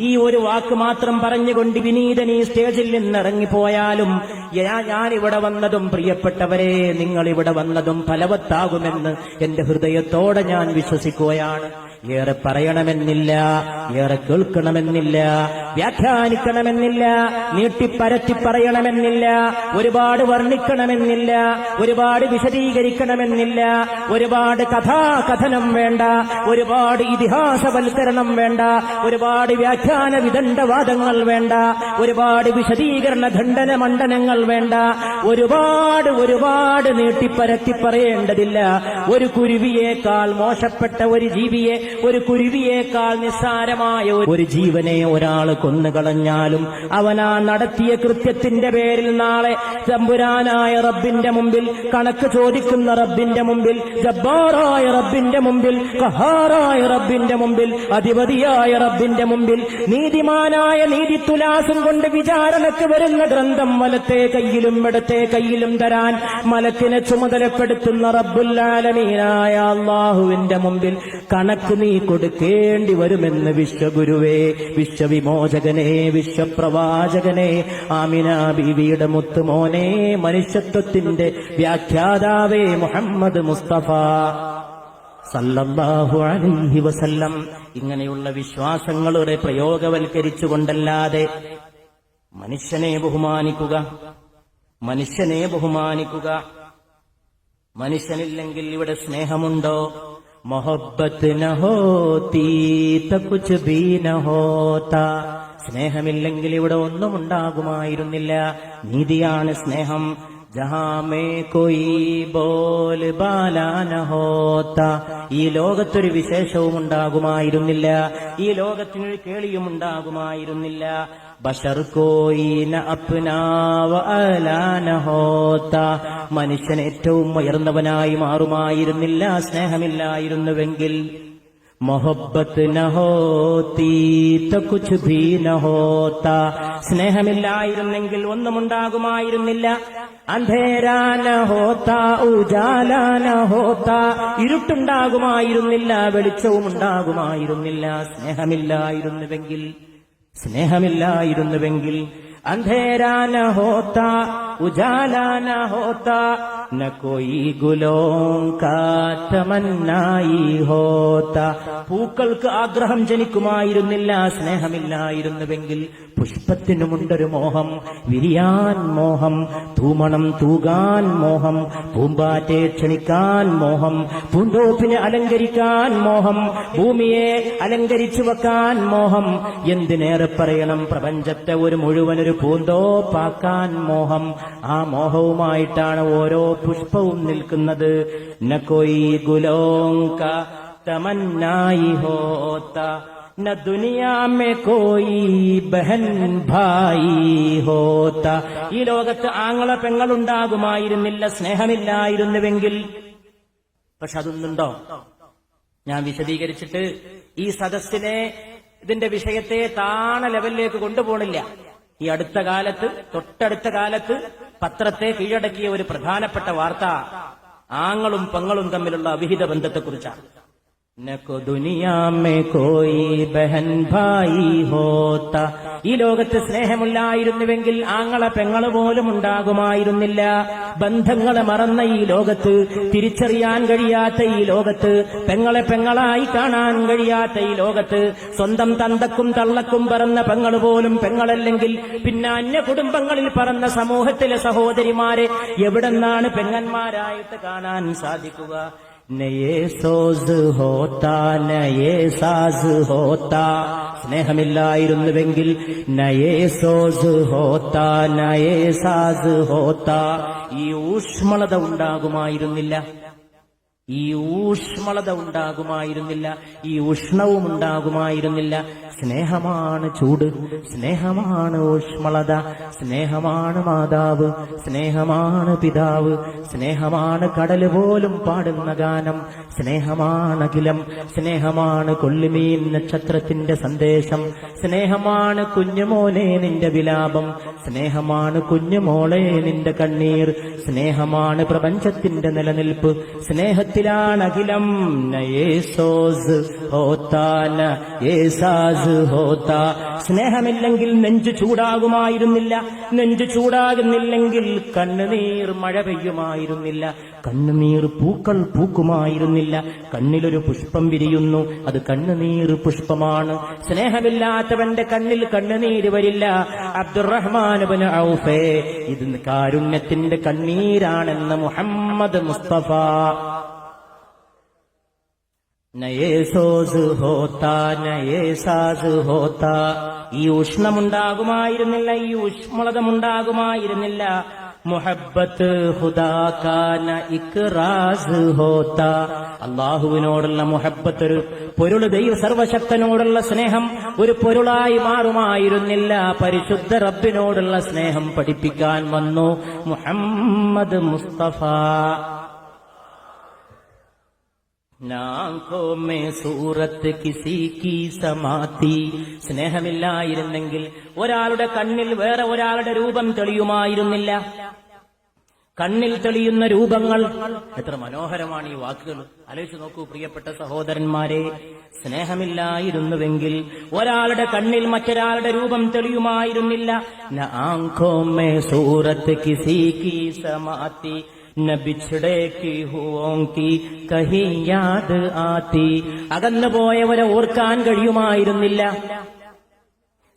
ഈ ഒരു വാക്ക് മാത്രം പറഞ്ഞുകൊണ്ട് വിനീതൻ ഈ സ്റ്റേജിൽ നിന്നിറങ്ങിപ്പോയാലും ഞാൻ ഇവിടെ വന്നതും പ്രിയപ്പെട്ടവരെ നിങ്ങൾ ഇവിടെ വന്നതും ഫലവത്താകുമെന്ന് എന്റെ ഹൃദയത്തോടെ ഞാൻ വിശ്വസിക്കുകയാണ്. ഏറെ പറയണമെന്നില്ല ഏറെ കേൾക്കണമെന്നില്ല വ്യാഖ്യാനിക്കണമെന്നില്ല നീട്ടിപ്പരത്തി പറയണമെന്നില്ല ഒരുപാട് വർണിക്കണമെന്നില്ല ഒരുപാട് വിശദീകരിക്കണമെന്നില്ല ഒരുപാട് കഥാകഥനം വേണ്ട ഒരുപാട് ഇതിഹാസവൽക്കരണം വേണ്ട ഒരുപാട് വ്യാഖ്യാന വിദണ്ഡവാദങ്ങൾ വേണ്ട ഒരുപാട് വിശദീകരണ ഖണ്ഡന മണ്ഡനങ്ങൾ വേണ്ട ഒരുപാട് ഒരുപാട് നീട്ടിപ്പരത്തി പറയേണ്ടതില്ല. ഒരു കുരുവിയേക്കാൾ മോശപ്പെട്ട ഒരു ജീവിയെ ഒരു കുരുവിയേക്കാൾ നിസ്സാരമായ ഒരു ജീവനെ ഒരാൾ കൊന്നുകളഞ്ഞാലും അവനാ നടത്തിയ കൃത്യത്തിന്റെ പേരിൽ നാളെ തമ്പുരാനായ റബ്ബിന്റെ മുമ്പിൽ കണക്ക് ചോദിക്കുന്ന റബ്ബിന്റെ മുമ്പിൽ ജബ്ബാറായ റബ്ബിന്റെ മുമ്പിൽ കഹാറായ റബ്ബിന്റെ മുമ്പിൽ അധിപതിയായ റബ്ബിന്റെ മുമ്പിൽ നീതിമാനായ നീതി തുലാസം കൊണ്ട് വിചാരണക്ക് വരുന്ന ഗ്രന്ഥം വലത്തെ കയ്യിലും ഇടത്തെ കയ്യിലും തരാൻ മലക്കിനെ ചുമതലപ്പെടുത്തുന്ന റബ്ബുല്ലാലമീനായ അള്ളാഹുവിന്റെ മുമ്പിൽ കണക്ക് നീ കൊടുക്കേണ്ടി വരുമെന്ന് വിശ്വഗുരുവേ വിശ്വവിമോചകനെ വിശ്വപ്രവാചകനെ ആമിന ബീവിയുടെ മുത്തുമോനെ മനുഷ്യത്വത്തിന്റെ വ്യാഖ്യാതാവേ മുഹമ്മദ് മുസ്തഫ സല്ലല്ലാഹു അലൈഹി വസല്ലം. ഇങ്ങനെയുള്ള വിശ്വാസങ്ങളുടെ പ്രയോഗവൽക്കരിച്ചുകൊണ്ടല്ലാതെ മനുഷ്യനെ ബഹുമാനിക്കുക മനുഷ്യനെ ബഹുമാനിക്കുക. മനുഷ്യനില്ലെങ്കിൽ ഇവിടെ സ്നേഹമുണ്ടോ? മൊഹബത്ത് നഹോത്തി കുച്ച് ബീ നഹോത്ത സ്നേഹമില്ലെങ്കിൽ ഇവിടെ ഒന്നും ഉണ്ടാകുമായിരുന്നില്ല. നീതിയാണ് സ്നേഹം. ജഹാമേ കോയി ബോൽ ബാലാന ഹോത്ത ഈ ലോകത്തൊരു വിശേഷവും ഉണ്ടാകുമായിരുന്നില്ല. ഈ ലോകത്തിനൊരു കേളിയും ഉണ്ടാകുമായിരുന്നില്ല. ബഷർ കോയിന അപ്നാവ അലാന ഹോത്ത. മനുഷ്യൻ ഏറ്റവും ഉയർന്നവനായി മാറുമായിരുന്നില്ല സ്നേഹമില്ലായിരുന്നുവെങ്കിൽ മൊഹബത്ത് कुछ भी ഭീ നഹോത്ത സ്നേഹമില്ലായിരുന്നെങ്കിൽ ഒന്നുമുണ്ടാകുമായിരുന്നില്ല। അന്ധേരാന ഹോത്ത ഉജാലാന ഹോത്ത ഇരുട്ടുണ്ടാകുമായിരുന്നില്ല വെളിച്ചവും ഉണ്ടാകുമായിരുന്നില്ല സ്നേഹമില്ലായിരുന്നുവെങ്കിൽ സ്നേഹമില്ലായിരുന്നുവെങ്കിൽ അന്ധേരാന ഹോത്ത ഉജാലാന ഹോത്ത ന കോയി ഗുലോം കാറ്റമന്നായി ഹോത്ത. പൂക്കൾക്ക് ആഗ്രഹം ജനിക്കുമായിരുന്നില്ല സ്നേഹമില്ലായിരുന്നുവെങ്കിൽ പുഷ്പത്തിനുമുണ്ടൊരു മോഹം വിരിയാൻ മോഹം തൂമണം തൂകാൻ മോഹം പൂമ്പാറ്റെ ക്ഷണിക്കാൻ മോഹം പൂന്തോപ്പിനെ അലങ്കരിക്കാൻ മോഹം ഭൂമിയെ അലങ്കരിച്ചു വെക്കാൻ മോഹം. എന്തിനേറെ പറയണം പ്രപഞ്ചത്തെ ഒരു മുഴുവനൊരു പൂന്തോപ്പാക്കാൻ മോഹം. ആ മോഹവുമായിട്ടാണ് ഓരോ പുഷ്പവും നിൽക്കുന്നത്. നൊയ് ഗുലോങ്ക തമന്നായി ഹോത്ത. न ദുനിയാ മേ കോയി ഭായി ഹോത്ത. ഈ ലോകത്ത് ആങ്ങള പെങ്ങളുണ്ടാകുമായിരുന്നില്ല സ്നേഹമില്ലായിരുന്നുവെങ്കിൽ. പക്ഷെ അതൊന്നുണ്ടോ? ഞാൻ വിശദീകരിച്ചിട്ട് ഈ സദസ്സിനെ ഇതിന്റെ വിഷയത്തെ താണ ലെവലിലേക്ക് കൊണ്ടുപോണില്ല. ഈ അടുത്ത കാലത്ത് തൊട്ടടുത്ത കാലത്ത് പത്രത്തെ കീഴടക്കിയ ഒരു പ്രധാനപ്പെട്ട വാർത്ത ആങ്ങളും പങ്ങളും തമ്മിലുള്ള അവിഹിത ബന്ധത്തെക്കുറിച്ചാണ്. നക്കോ میں കോയി ബഹൻ ഭായി ഹോത്ത. ഈ ലോകത്ത് സ്നേഹമില്ലായിരുന്നുവെങ്കിൽ ആങ്ങളെ പെങ്ങൾ പോലും ഉണ്ടാകുമായിരുന്നില്ല. ബന്ധങ്ങളെ മറന്ന ഈ ലോകത്ത് തിരിച്ചറിയാൻ കഴിയാത്ത ഈ ലോകത്ത് പെങ്ങളെ പെങ്ങളായി കാണാൻ കഴിയാത്ത ഈ ലോകത്ത് സ്വന്തം തന്തക്കും തള്ളക്കും പറന്ന പെങ്ങൾ പോലും പെങ്ങളല്ലെങ്കിൽ പിന്നെ അന്യ കുടുംബങ്ങളിൽ പറന്ന സമൂഹത്തിലെ സഹോദരിമാരെ എവിടെന്നാണ് പെങ്ങന്മാരായിട്ട് കാണാൻ സാധിക്കുക? നയേ സോസ് ഹോത്ത നയേ സാസ് ഹോത്ത. സ്നേഹമില്ലായിരുന്നുവെങ്കിൽ നയേ സോസ് ഹോത്ത നയേ സാസ് ഹോത്ത. ഈ ഊഷ്മളത ഉണ്ടാകുമായിരുന്നില്ല. ഈ ഊഷ്മളത ഉണ്ടാകുമായിരുന്നില്ല ഈ ഉഷ്ണവും ഉണ്ടാകുമായിരുന്നില്ല. സ്നേഹമാണ് ചൂട് സ്നേഹമാണ് ഊഷ്മളത സ്നേഹമാണ് മാതാവ് സ്നേഹമാണ് പിതാവ് സ്നേഹമാണ് കടൽ പോലും പാടുന്ന ഗാനം സ്നേഹമാണ് അഖിലം സ്നേഹമാണ് കൊള്ളിമീൻ നക്ഷത്രത്തിന്റെ സന്ദേശം സ്നേഹമാണ് കുഞ്ഞുമോനെ നിന്റെ വിലാപം സ്നേഹമാണ് കുഞ്ഞുമോളെ നിന്റെ കണ്ണീർ സ്നേഹമാണ് പ്രപഞ്ചത്തിന്റെ നിലനിൽപ്പ് സ്നേഹത്തിലാണ് അഖിലം നയേസോസ് ഹോത്താന ഏസാസ് ഹോത്ത സ്നേഹമില്ലെങ്കിൽ നെഞ്ചു ചൂടാകുമായിരുന്നില്ല. നെഞ്ചു ചൂടാകുന്നില്ലെങ്കിൽ കണ്ണുനീർ മഴ പെയ്യുമായിരുന്നില്ല. കണ്ണുനീർ പൂക്കൾ പൂക്കുമായിരുന്നില്ല. കണ്ണിലൊരു പുഷ്പം വിരിയുന്നു. അത് കണ്ണുനീർ പുഷ്പമാണ്. സ്നേഹമില്ലാത്തവന്റെ കണ്ണിൽ കണ്ണുനീര് വരില്ല. അബ്ദുറഹ്മാൻ ബിൻ ഔഫേ ഇത് കാരുണ്യത്തിന്റെ കണ്ണീരാണെന്ന് മുഹമ്മദ് മുസ്തഫ. നയേ സോസ് ഹോത്ത നയേ സാസ് ഹോത്ത ഈ ഉഷ്ണമുണ്ടാകുമായിരുന്നില്ല ഈ ഉഷ്മളതമുണ്ടാകുമായിരുന്നില്ല. മുഹബത്ത് ഹുദാക്കാന ഇക്റാസ് ഹോത്ത. അള്ളാഹുവിനോടുള്ള മുഹബത്ത് ഒരു പൊരുൾ ദൈവ സർവശക്തനോടുള്ള സ്നേഹം ഒരു പൊരുളായി മാറുമായിരുന്നില്ല. പരിശുദ്ധ റബ്ബിനോടുള്ള സ്നേഹം പഠിപ്പിക്കാൻ വന്നു മുഹമ്മദ് മുസ്തഫ. മേ സൂറത്ത് കിസി കി സമാതി സ്നേഹമില്ലായിരുന്നെങ്കിൽ ഒരാളുടെ കണ്ണിൽ വേറെ ഒരാളുടെ രൂപം തെളിയുമായിരുന്നില്ല. കണ്ണിൽ തെളിയുന്ന രൂപങ്ങൾ. എത്ര മനോഹരമാണ് ഈ വാക്കുകൾ. ആലോചിച്ച് നോക്കൂ പ്രിയപ്പെട്ട സഹോദരന്മാരെ സ്നേഹമില്ലായിരുന്നുവെങ്കിൽ ഒരാളുടെ കണ്ണിൽ മറ്റൊരാളുടെ രൂപം തെളിയുമായിരുന്നില്ല. സൂറത്ത് കിസി കി സമാതി न बिछड़े की हुओं की കഹി യാദ് ആത്തി അകന്നു പോയവരെ ഓർക്കാൻ കഴിയുമായിരുന്നില്ല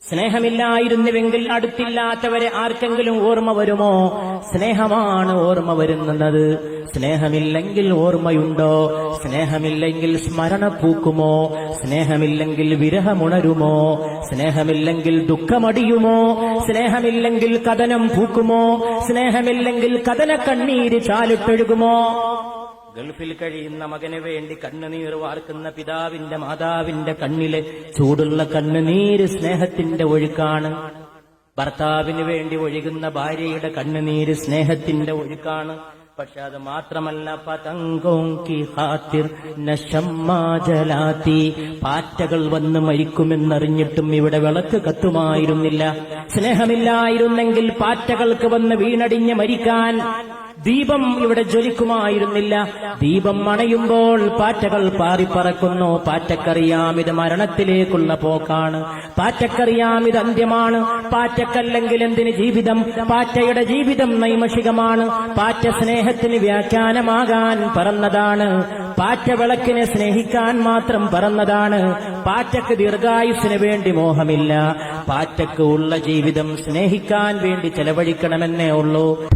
സ്നേഹമില്ലായിരുന്നുവെങ്കിൽ അടുത്തില്ലാത്തവരെ ആർക്കെങ്കിലും ഓർമ്മ വരുമോ? സ്നേഹമാണ് ഓർമ്മ വരുന്നത്. സ്നേഹമില്ലെങ്കിൽ ഓർമ്മയുണ്ടോ? സ്നേഹമില്ലെങ്കിൽ സ്മരണ പൂക്കുമോ? സ്നേഹമില്ലെങ്കിൽ വിരഹമുണരുമോ? സ്നേഹമില്ലെങ്കിൽ ദുഃഖമടിയുമോ? സ്നേഹമില്ലെങ്കിൽ കഥനം പൂക്കുമോ? സ്നേഹമില്ലെങ്കിൽ കഥന കണ്ണീര് ചാലിട്ടൊഴുകുമോ? ഗൾഫിൽ കഴിയുന്ന മകന് വേണ്ടി കണ്ണുനീർ വാർക്കുന്ന പിതാവിന്റെ മാതാവിന്റെ കണ്ണിലെ ചൂടുള്ള കണ്ണുനീര് സ്നേഹത്തിന്റെ ഒഴുക്കാണ്. ഭർത്താവിന് വേണ്ടി ഒഴുകുന്ന ഭാര്യയുടെ കണ്ണുനീര് സ്നേഹത്തിന്റെ ഒഴുക്കാണ്. പക്ഷെ അത് മാത്രമല്ല പതങ്കോങ്കി പാറ്റകൾ വന്ന് മരിക്കുമെന്നറിഞ്ഞിട്ടും ഇവിടെ വിളക്ക് കത്തുമായിരുന്നില്ല. സ്നേഹമില്ലായിരുന്നെങ്കിൽ പാറ്റകൾക്ക് വന്ന് വീണടിഞ്ഞ് മരിക്കാൻ ദീപം ഇവിടെ ജ്വലിക്കുമായിരുന്നില്ല. ദീപം മണയുമ്പോൾ പാറ്റകൾ പാറിപ്പറക്കുന്നു. പാറ്റക്കറിയാം ഇത് മരണത്തിലേക്കുള്ള പോക്കാണ്. പാറ്റക്കറിയാം ഇത് അന്ത്യമാണ്. പാറ്റക്കല്ലെങ്കിൽ എന്തിന് ജീവിതം? പാറ്റയുടെ ജീവിതം നൈമഷികമാണ്. പാറ്റ സ്നേഹത്തിന് വ്യാഖ്യാനമാകാൻ പറന്നതാണ് പാറ്റ വിളക്കിനെ സ്നേഹിക്കാൻ മാത്രം പറന്നതാണ് പാറ്റക്ക് ദീർഘായുസിന് വേണ്ടി മോഹമില്ല. പാറ്റക്ക് ഉള്ള ജീവിതം സ്നേഹിക്കാൻ വേണ്ടി ചെലവഴിക്കണമെന്നേ ഉള്ളൂ.